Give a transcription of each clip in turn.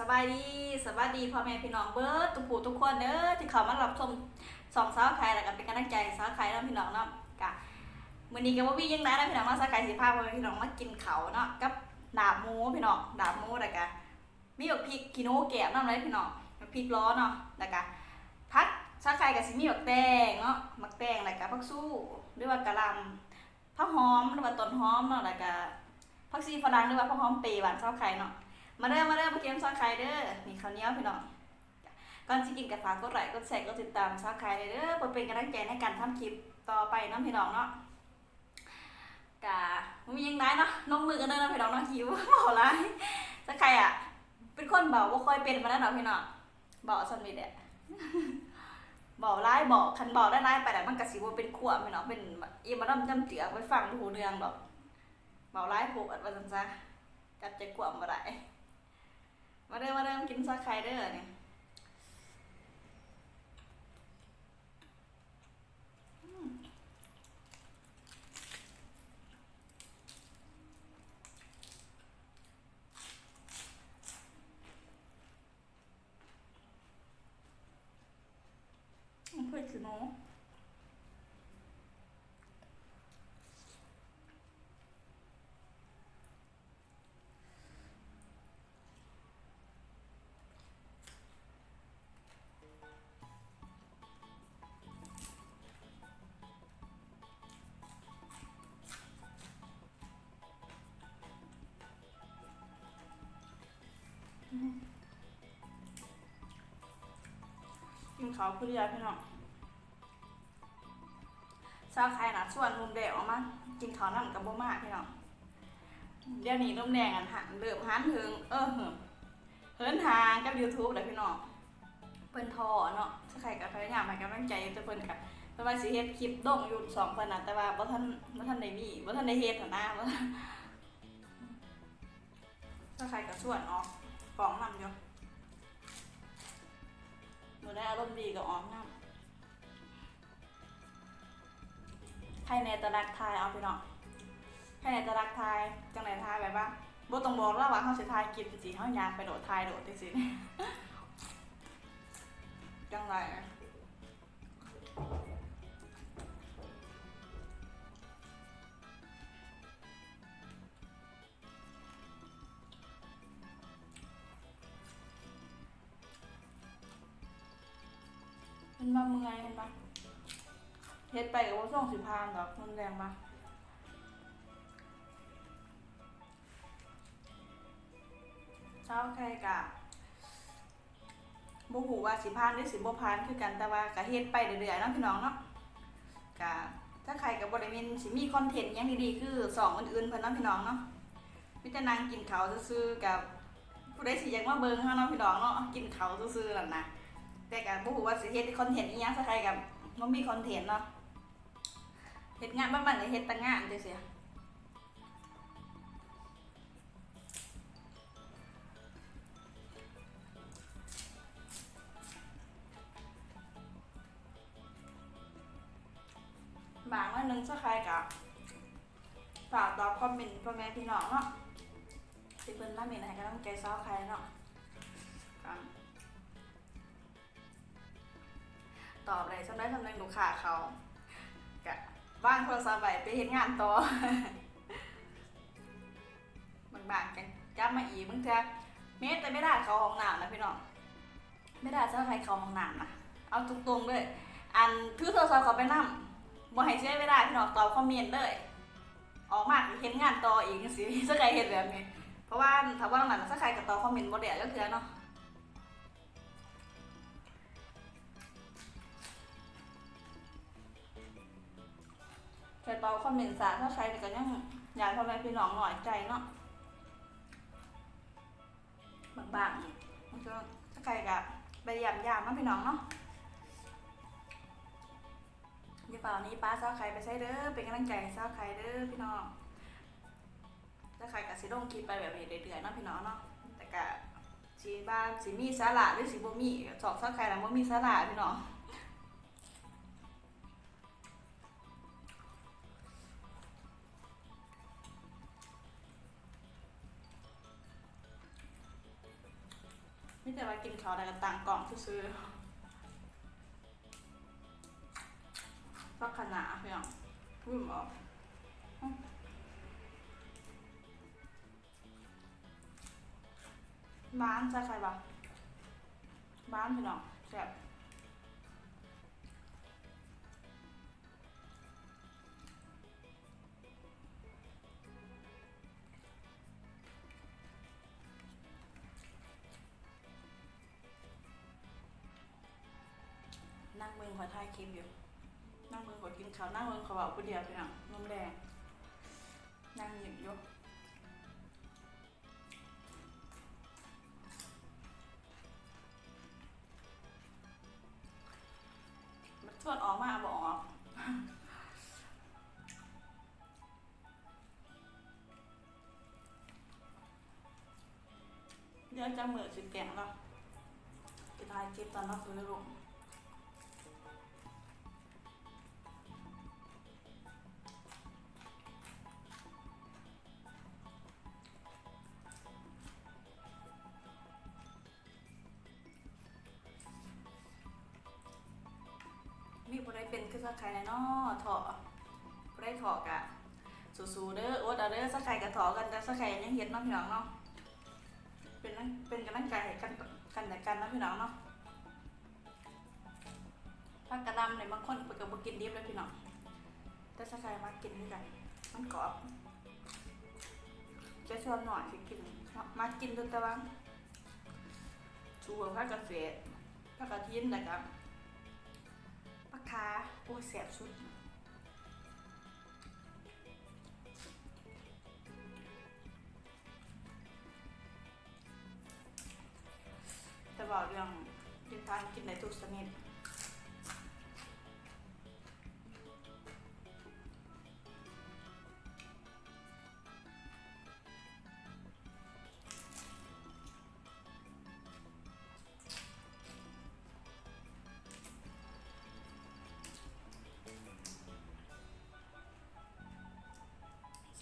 สบายดีสวัสดีพ่อแม่พี่น้องเบิร์ดทุกผู้ทุกคนเด้อที่เขามารับชมสองสาวไข่แล้วก็เป็นกำลังใจสาวไข่แล้วพี่น้องเนาะกะมื้อนี้ก็บ่มียังไงนะพี่น้องเนาะสาวไข่สิพาพ่อแม่พี่น้องมากินเขาเนาะกับดาบหมูพี่น้องดาบหมูแล้วก็มีแบักพริกขี้หนูแกะน้ำไรพี่น้องบักพริกล้อเนาะแล้วก็ผักสาวไข่ก็สิมีแบักแตงเนาะบักแตงแล้วก็ผักสู้หรือว่ากะหล่ำผักหอมหรือว่าต้นหอมเนาะแล้วก็ผักชีฝรั่งหรือว่าผักหอมเปรี้ย์หวานสาวไข่เนาะ มาเด้อมาเด้อมาเกมซอยไข่เด้อนี่ข้าวเหนียวพี่น้องก่อนสิกินกับฝากกดไลค์กดแชร์กดติดตามซอยไข่เลยเด้อเพื่อเป็นกำลังใจในการทำคลิปต่อไปน้ำพี่น้องเนาะกะมียังไงเนาะลงมือกันเด้อนาะพี่น้องเนาะหิวเบาไรซอยไข่อะ เป็นคนเบาบ่ค่อยเป็นมาแล้วเนาะพี่น้องเบาสมิดอะเบาไล่เบาคันเบาได้ไล่ไปแต่มันกะสิว่าเป็นขวบพี่น้องเป็นอีมาดำจำเจือกไปฟังดูเรื่องดอกเบาไล่โผล่อัดว่าจังซะกัดใจขวบบ่ได้ มาเริ่มมาเริ่มกินซอสไข่เด้อเนี่ยอืมอื เพื่อนคือเดียวพี่น้องซาวไข่นะส่วนนุ่มแดงออกมา กินเขาวนั่นกับบ่มากพี่น้องเดี๋ยวนี้นุ่มแดงอันหันเริ่มหันถึงเออเหิมเหินทางกับ YouTube เลยพี่น้องเพิ่นทอเนาะถ้าใครก็พยายามให้กำลังใจจะเพิ่นกับเพิ่นว่าสิเฮ็ดคลิปดงอยู่สองเพิ่นน่ะแต่ว่าบ่ทันบ่ทันได้มีบ่ทันได้เฮ็ดหั่นนะบ่ทันถ้าใครก็ส่วนออกฟองนำอยู่ หนูได้อารมณ์ดีกับออมน้ำใครในตะลักทายเอาพี่น้องใครในตะลักทายจังไหนทายแบบ้าบ่ต้องบอกแล้วว่าเขาสิทายกินสิเขาอยากไปโดดทายโดดจังจังไร เห็นมาเห็นปะเฮ็ดไปกับว่าส่งสิพานดอกมันแรงปะเช้าใครกะบ่ฮู้ว่าสิพานหรือสิบ่พานคือกันแต่ว่าก็เฮ็ดไปเรื่อยๆเนาะพี่น้องเนาะกะถ้าใครก็บ่ได้มีสิมีคอนเทนต์ยังดีๆคือสองอื่นๆเพิ่อนเนาะพี่น้องเนาะมีแต่นั่งกินเขาซื่อกับผู้ใดสิอยากมาเบิ่งเฮาเนาะพี่น้องเนาะกินเขาซื่อๆนั่นน่ะ แต่ก็บ่ฮู้ว่าสิเฮ็ดคอนเทนต์อีหยังซะใครกับบ่มีคอนเทนต์เนาะเฮ็ดงานบ้านๆก็เฮ็ดแต่งานจังซี่บางวันหนึงซะใครกับฝากตอบคอมเมนต์พ่อแม่พี่น้องเนาะสิเพิ่นมาเมนให้กำลังใจซ้อใครเนาะ ตอบอะไรสำได้สำเร็จลูกค้าเขากะว่างโทรศัพท์ไปไปเห็นงานต่อบางบางกันจับมาอีกมึงจะเมตแต่ไม่ได้เขาห้องน้ำนะพี่น้องไม่ได้เจ้าใครเขาห้องน้ำนะเอาตรงๆเลยอันถือโทรศัพท์เขาไปนั่งบ่ให้เชื่อไม่ได้พี่น้องตอบคอมเมนต์เลยออกมากเห็นงานต่ออีกสิสักใครเห็นแบบนี้เพราะว่าถ้าว่างนั้นสักใครกับตอบคอมเมนต์บ่เดียวก็คือเนาะ ใครตอบคอมเมนต์สาถ้าใครก็ยังอยากทำให้พี่น้องหน่อยใจเนาะบางๆมันก็ถ้าใครก็ไปยามยามๆเนาะพี่น้องเนาะอย่เปล่านี้ป้าซ้าใครไปใช้เด้อเป็นกำลังใจให้ซ้าใครเด้อพี่น้องถ้าใครก็สิลงคลิปไปแบบเรื่อยๆเนาะพี่น้องเนาะแต่ก็สีบ้านสีมีสาระหรือสีบ่มีสอบซ้าใครแล้วบ่มีสาระพี่น้อง ไม่แต่ว่ากินข้าวได้กับต่างกล่องซื้อๆฟักขนาเพียงรุ่มออกอื้อบ้านใช่ใครบ้างบ้านพี่น้องแซ่บ มืองขอถ่ายคลิปอยู่ นั่งเมืองขอกินข้าวนั่งเมืองขอบอกผู้เดียวพี่น้องนมแดง นั่งหยิบยู่มันชวนออกมาบอกออกเดี๋ยวจะเหมือนสิแกงแล้วจะถ่ายคลิปตอนเราซื้อลง เป็นคือสักใครแน่นอถอผู้ใดถอกะสู้ๆเด้อโอ๊ตเอาเด้อสักใครกะถอกันแต่สักใครยังเฮ็ดเนาะพี่น้องเนาะเป็นนั่งเป็นกำลังใจให้กันกันแต่กันนะพี่น้องเนาะผักกระดำเนี่ยบางคนเปิดกับบกินดิบเลยพี่น้องแต่สักใครมากินด้วยกันมันกรอบจะชวนหน่อยสิกินมากินด้วแต่ว่าชูผักกระเฟดผักกระเทียมแต่กับ ปลาคะโอ้ยแสบชุดจะบอกเรื่องกินทานกินได้ทุกชนิด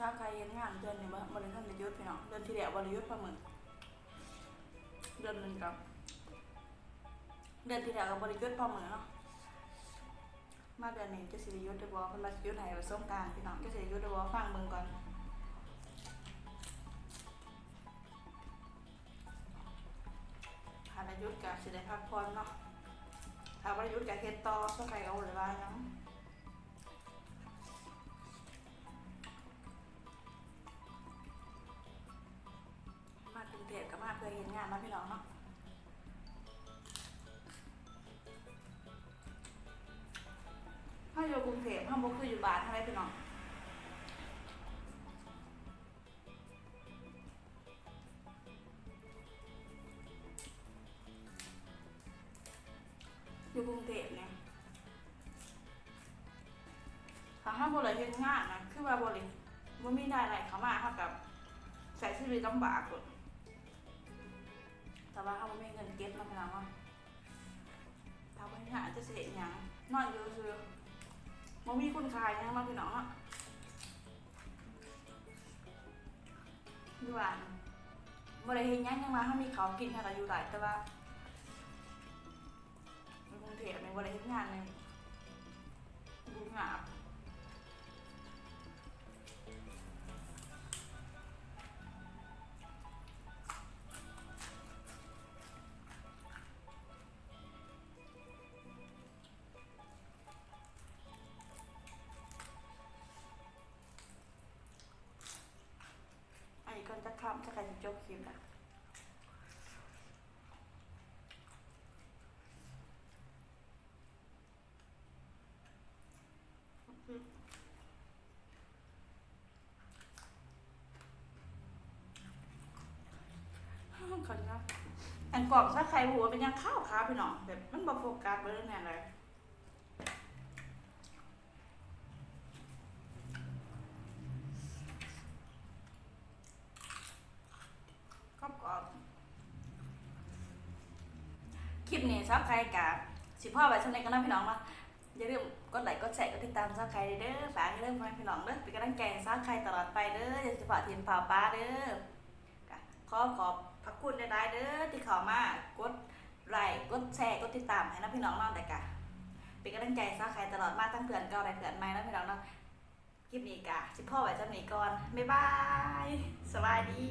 ทราบใครเห็นงานเดือนหนึ่งบริษัทบริยุทธ์พี่น้องเดือนที่แล้วบริยุทธ์ประเมินเดือนหนึ่งกับเดือนที่แล้วกับบริยุทธ์ประเมินเนาะมาเดือนนี้จะสิริยุทธ์ได้บอกเพิ่นมาสิยุทธ์ให้ไปส่งกลารพี่น้องจะสิริยุทธ์ได้บอกฟังเบิ่งก่อนถ้าบริยุทธ์กับสิได้พักผ่อนเนาะถ้าบริยุทธ์กับเฮ็ดต่อสักใครเอาเลยว่าหยัง เทพกับมาเพื่อเห็นงานเนาพี่น้องเนาะถ้าอยู่กรุงเทพถ้าบ่คืออยู่บ้านทำไมพี่น้องอยู่กรุงเทพเนี่ยถ้าห้าบ่เลยเฮ็ดงานนะคือว่าบ่เลยบ่มีได้ไรเข้ามาเท่ากับใส่ชีวิตลำบากเลย แต่ว่าเขาไม่มีเงินเก็บมาพี่น้องว่าถ้าไม่หาจะเสียหยังนอนอยู่คือมันมีคุณค่ายังมาพี่น้องอะดูอ่านบริเห็นยังยังมาเขามีเขาวกินค่ะก็อยู่หลายแต่ว่าในกรุงเทพในบริเห็นงานเลยดูงาบ จะคำจะใครจบคลิปนะคนนะอันกล่องถ้าใครหัวเป็นยังข้าวขาพี่น้องแบบมันบอโฟกัสไปเรื่องแน่เลยกรอบกรอบคลิ ปนี้ชอบใครกับสิพ่อไว้ช่องในกันนะพี่น้องมาอย่าลืมกดไลค์กดแชร์กดติดตามชอบใครเด้อฝากอย่าลืมให้พี่น้องเด้อเป็นกำลังใจให้ชอบใครตลอดไปเด้ออย่าสิฝากทีมฝาป้าเด้อขอขอบพระคุณได้เด้อที่เขามากดไลค์กดแชร์กดติดตามให้นะพี่น้องเนาะแต่กะเป็นกำลังใจซะใครตลอดมาตั้งเพื่อนเก่าและเพื่อนใหม่นะพี่น้องเนาะคลิปนี้กะสิพ่อไว้จำนี้ก่อนบ๊ายบายสวัสดี